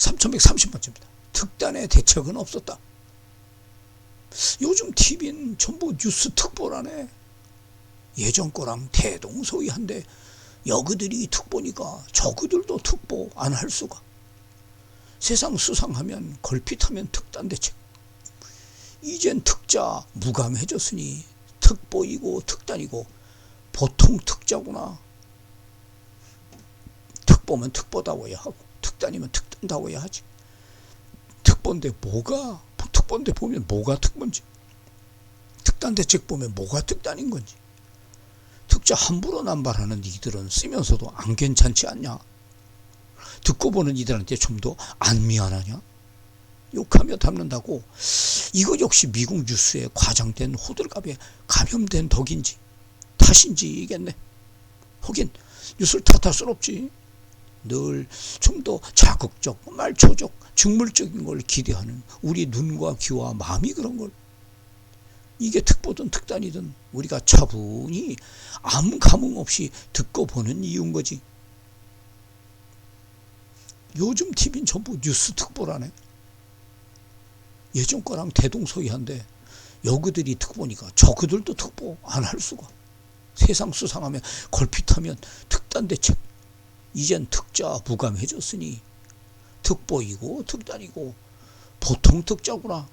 3130번째입니다. 특단의 대책은 없었다. 요즘 TV는 전부 뉴스 특보라네. 예전 거랑 대동소이한데 여그들이 특보니까 저그들도 특보 안 할 수가. 세상 수상하면 걸핏하면 특단 대책. 이젠 특자 무감해졌으니 특보이고 특단이고 보통 특자구나. 특보면 특보다워야 하고 특단이면 특단다워야 하지. 특보인데 뭐가 특보인데 보면 뭐가 특보인지 특단 대책 보면 뭐가 특단인 건지 특자 함부로 남발하는 이들은 쓰면서도 안 괜찮지 않냐? 듣고 보는 이들한테 좀 더 안 미안하냐? 욕하며 담는다고 이거 역시 미국 뉴스에 과장된 호들갑에 감염된 덕인지 탓인지겠네. 하긴 뉴스를 탓할 순 없지. 늘 좀 더 자극적, 말초적, 직물적인 걸 기대하는 우리 눈과 귀와 마음이 그런 걸. 이게 특보든 특단이든 우리가 차분히 아무 감흥 없이 듣고 보는 이유인 거지. 요즘 TV는 전부 뉴스 특보라네. 예전 거랑 대동소이한데 여그들이 특보니까 저그들도 특보 안 할 수가. 세상 수상하면 걸핏하면 특단 대책. 이젠 특자 무감해졌으니 특보이고 특단이고 보통 특자구나.